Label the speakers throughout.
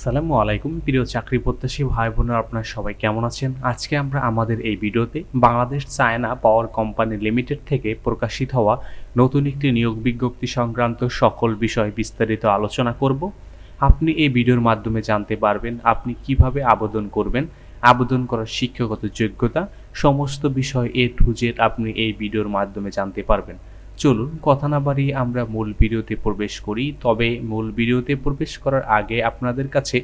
Speaker 1: আসসালামু আলাইকুম। প্রিয় চাকরি প্রত্যাশী ভাই বোনেরা, আপনারা সবাই কেমন আছেন? আজকে আমরা আমাদের এই ভিডিওতে Bangladesh China power company limited থেকে প্রকাশিত হওয়া নতুন একটি নিয়োগ বিজ্ঞপ্তি সংক্রান্ত সকল বিষয় বিস্তারিত আলোচনা করব। আপনি এই ভিডিওর মাধ্যমে জানতে পারবেন আপনি কীভাবে আবেদন করবেন, আবেদন করার শিক্ষাগত যোগ্যতা, সমস্ত বিষয় এ টু জেড আপনি এই ভিডিওর মাধ্যমে জানতে পারবেন। চলুন, কথা না বাড়িয়ে আমরা মূল ভিডিওতে প্রবেশ করি। তবে মূল ভিডিওতে প্রবেশ করার আগে আপনাদের কাছে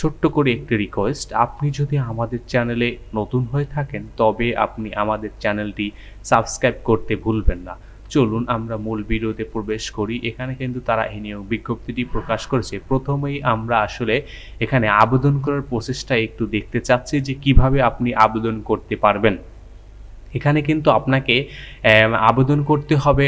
Speaker 1: ছোট্ট করে একটি রিকোয়েস্ট আপনি যদি আমাদের চ্যানেলে নতুন হয়ে থাকেন, তবে আপনি আমাদের চ্যানেলটি সাবস্ক্রাইব করতে ভুলবেন না। চলুন, আমরা মূল ভিডিওতে প্রবেশ করি। এখানে কিন্তু তারা এই নিয়োগ বিজ্ঞপ্তিটি প্রকাশ করেছে। প্রথমেই আমরা আসলে এখানে আবেদন করার প্রসেসটা একটু দেখতে চাচ্ছি যে কীভাবে আপনি আবেদন করতে পারবেন। এখানে কিন্তু আপনাকে আবেদন করতে হবে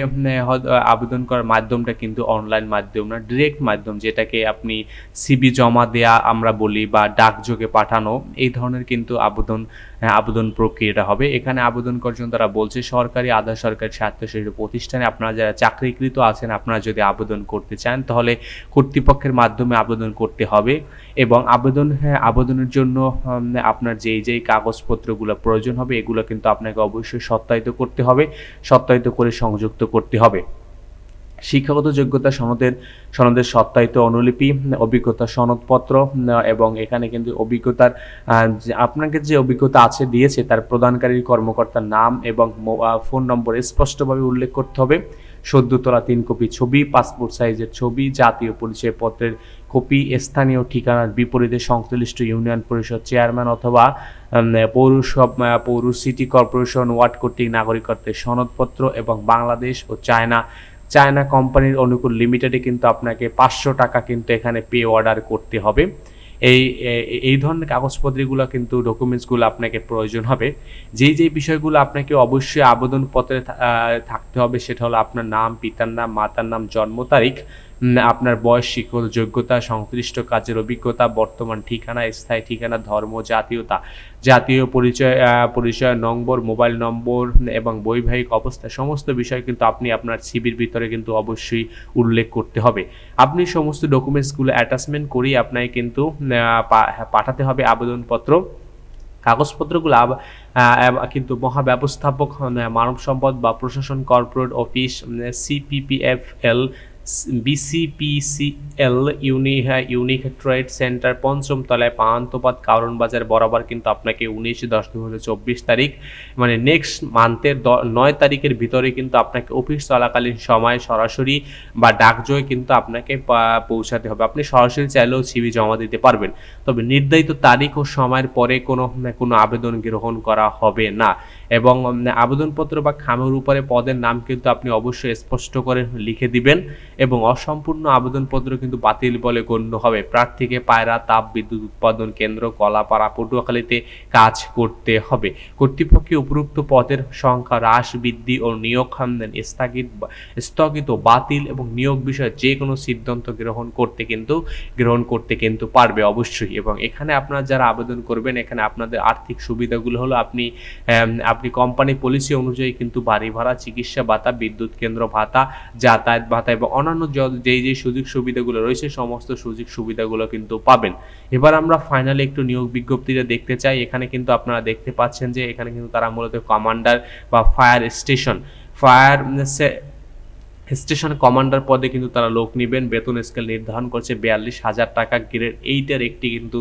Speaker 1: আবেদন করার মাধ্যমটা কিন্তু অনলাইন মাধ্যম না ডিরেক্ট মাধ্যম যেটাকে আপনি সিবি জমা দেয়া আমরা বলি বা ডাকযোগে পাঠানো, এই ধরনের কিন্তু আবেদন আবেদন প্রক্রিয়াটা হবে। এখানে আবেদন করার জন্য তারা বলছে, সরকারি, আধা সরকারি স্বায়ত্তশাসিত প্রতিষ্ঠানে আপনারা যারা চাকরিকৃত আছেন, আপনারা যদি আবেদন করতে চান, তাহলে কর্তৃপক্ষের মাধ্যমে আবেদন করতে হবে এবং আবেদন হ্যাঁ আবেদনের জন্য আপনার যেই যেই কাগজপত্রগুলো প্রয়োজন হবে, এগুলো কিন্তু আপনাকে অবশ্যই সত্যায়িত করতে হবে, সত্যায়িত করে সংযুক্ত করতে হবে। শিক্ষাগত যোগ্যতা সনদের সনদের সত্যায়িত অনুলিপি, অভিজ্ঞতা সনদপত্র, এবং এখানে কিন্তু অভিজ্ঞতার আপনাকে যে অভিজ্ঞতা আছে দিয়েছে, তার প্রদানকারী কর্মকর্তার নাম এবং ফোন নম্বর স্পষ্টভাবে উল্লেখ করতে হবে। সদ্য তোলা তিন কপি ছবি, পাসপোর্ট সাইজের ছবি, জাতীয় পরিচয় পত্রের কপি, স্থানীয় ঠিকানার বিপরীতে সংশ্লিষ্ট ইউনিয়ন পরিষদ চেয়ারম্যান অথবা পৌরসভা পৌর সিটি কর্পোরেশন ওয়ার্ড কর্তৃক নাগরিকত্বের সনদপত্র এবং বাংলাদেশ ও চায়না চায়না কোম্পানির অনুকূল লিমিটেডে কিন্তু আপনাকে পাঁচশো টাকা কিন্তু এখানে পে অর্ডার করতে হবে। এই এই ধরনের কাগজপত্রগুলো কিন্তু ডকুমেন্টসগুলো আপনাকে প্রয়োজন হবে। যেই যেই বিষয়গুলো আপনাকে অবশ্যই আবেদনপত্রে থাকতে হবে সেটা হলো আপনার নাম, পিতার নাম, মাতার নাম, জন্ম তারিখ। আপনার বয়স শিক্ষক যোগ্যতা, সংশ্লিষ্ট কাজের অভিজ্ঞতা, বর্তমান ঠিকানা, স্থায়ী ঠিকানা, ধর্ম, জাতীয়তা। জাতীয় পরিচয় পরিচয় নম্বর, মোবাইল নম্বর এবং বৈবাহিক অবস্থা, সমস্ত বিষয় কিন্তু আপনি আপনার সিবির ভিতরে কিন্তু অবশ্যই উল্লেখ করতে হবে। আপনি সমস্ত ডকুমেন্টসগুলো অ্যাটাচমেন্ট করেই আপনাকে কিন্তু পাঠাতে হবে আবেদনপত্র। কাগজপত্রগুলো কিন্তু মহাব্যবস্থাপক মানব সম্পদ বা প্রশাসন, কর্পোরেট অফিস সিপিপিএফএল বিসিপিসিএল ইউনি ইউনিক ট্রেড সেন্টার পঞ্চম তলায় পান্থপথ কারণ বাজার বরাবর কিন্তু আপনাকে উনিশ দশ দু চব্বিশ তারিখ মানে নেক্সট মান্থের নয় তারিখের ভিতরে কিন্তু আপনাকে অফিস চলাকালীন সময় সরাসরি বা ডাকজোয় কিন্তু আপনাকে পৌঁছাতে হবে। আপনি সরাসরি চাইলেও সিবি জমা দিতে পারবেন। তবে নির্ধারিত তারিখ ও সময়ের পরে কোনো কোনো আবেদন গ্রহণ করা হবে না। এবং আবেদনপত্র বা খামের উপরে পদের নাম কিন্তু আপনি অবশ্যই স্পষ্ট করে লিখে দিবেন এবং অসম্পূর্ণ আবেদনপত্র কিন্তু বাতিল বলে গণ্য হবে। প্রার্থীকে পায়রা, তাপ, বিদ্যুৎ উৎপাদন কেন্দ্র, কলাপাড়া, পটুয়াখালীতে কাজ করতে হবে। কর্তৃপক্ষে উপরোক্ত পদের সংখ্যা হ্রাস, বৃদ্ধি ও নিয়োগ স্থগিত স্থগিত, বাতিল এবং নিয়োগ বিষয়ে যে কোনো সিদ্ধান্ত গ্রহণ করতে কিন্তু, গ্রহণ করতে কিন্তু পারবে অবশ্যই। এবং এখানে আপনারা যারা আবেদন করবেন, এখানে আপনাদের আর্থিক সুবিধাগুলো হলো আপনি আপনি কোম্পানি পলিসি অনুযায়ী কিন্তু বাড়ি ভাড়া, চিকিৎসা ভাতা, বিদ্যুৎ কেন্দ্র ভাতা, যাতায়াত ভাতা এবং অন্যান্য যেই যেই সুযোগ সুবিধাগুলো রয়েছে, সমস্ত সুযোগ সুবিধাগুলো কিন্তু পাবেন। এবার আমরা ফাইনালি একটু নিয়োগ বিজ্ঞপ্তিটা দেখতে চাই। এখানে কিন্তু আপনারা দেখতে পাচ্ছেন যে এখানে কিন্তু তারা মূলত কমান্ডার বা fire station fire station commander পদে কিন্তু তারা লোক নেবেন। বেতন স্কেল নির্ধারণ করছে বিয়াল্লিশ হাজার টাকা। গ্রেড এইটের একটি কিন্তু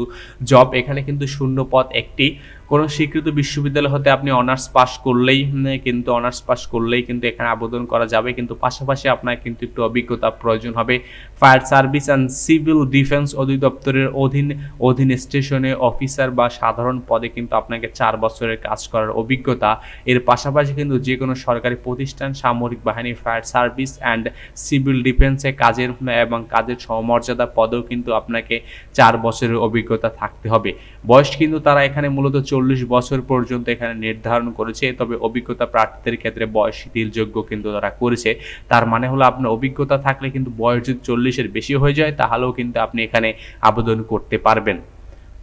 Speaker 1: জব এখানে কিন্তু শূন্য পদ একটি। কোনো স্বীকৃত বিশ্ববিদ্যালয় হতে আপনি অনার্স পাস করলেই কিন্তু অনার্স পাস করলেই কিন্তু এখানে আবেদন করা যাবে, কিন্তু পাশাপাশি আপনার কিন্তু একটু অভিজ্ঞতা প্রয়োজন হবে। Fire service and civil defence অধিদপ্তরের অধীন অধীন স্টেশনে অফিসার বা সাধারণ পদে কিন্তু আপনাকে চার বছরের কাজ করার অভিজ্ঞতা। এর পাশাপাশি কিন্তু যে কোনো সরকারি প্রতিষ্ঠান, সামরিক বাহিনী ফায়ার সার্ভিস অ্যান্ড সিভিল ডিফেন্সে কাজের এবং কাজের সমর্যাদা পদেও কিন্তু আপনাকে চার বছরের অভিজ্ঞতা থাকতে হবে। বয়স কিন্তু তারা এখানে মূলত চল্লিশ বছর পর্যন্ত এখানে নির্ধারণ করেছে, তবে অভিজ্ঞতা প্রার্থীদের ক্ষেত্রে বয়স শিথিলযোগ্য কিন্তু তারা করেছে। তার মানে হলো আপনার অভিজ্ঞতা থাকলে কিন্তু বয়স যদি চল্লিশের বেশি হয়ে যায়, তাহলেও কিন্তু আপনি এখানে আবেদন করতে পারবেন।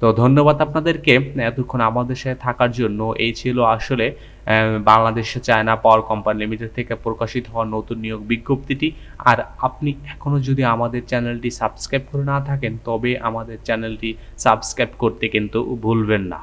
Speaker 1: তো ধন্যবাদ আপনাদেরকে এতক্ষণ আমাদের সাথে থাকার জন্য। এই ছিল আসলে বাংলাদেশে চায়না পাওয়ার কোম্পানি লিমিটেড থেকে প্রকাশিত হওয়া নতুন নিয়োগ বিজ্ঞপ্তিটি। আর আপনি এখনও যদি আমাদের চ্যানেলটি সাবস্ক্রাইব করে না থাকেন, তবে আমাদের চ্যানেলটি সাবস্ক্রাইব করতে কিন্তু ভুলবেন না।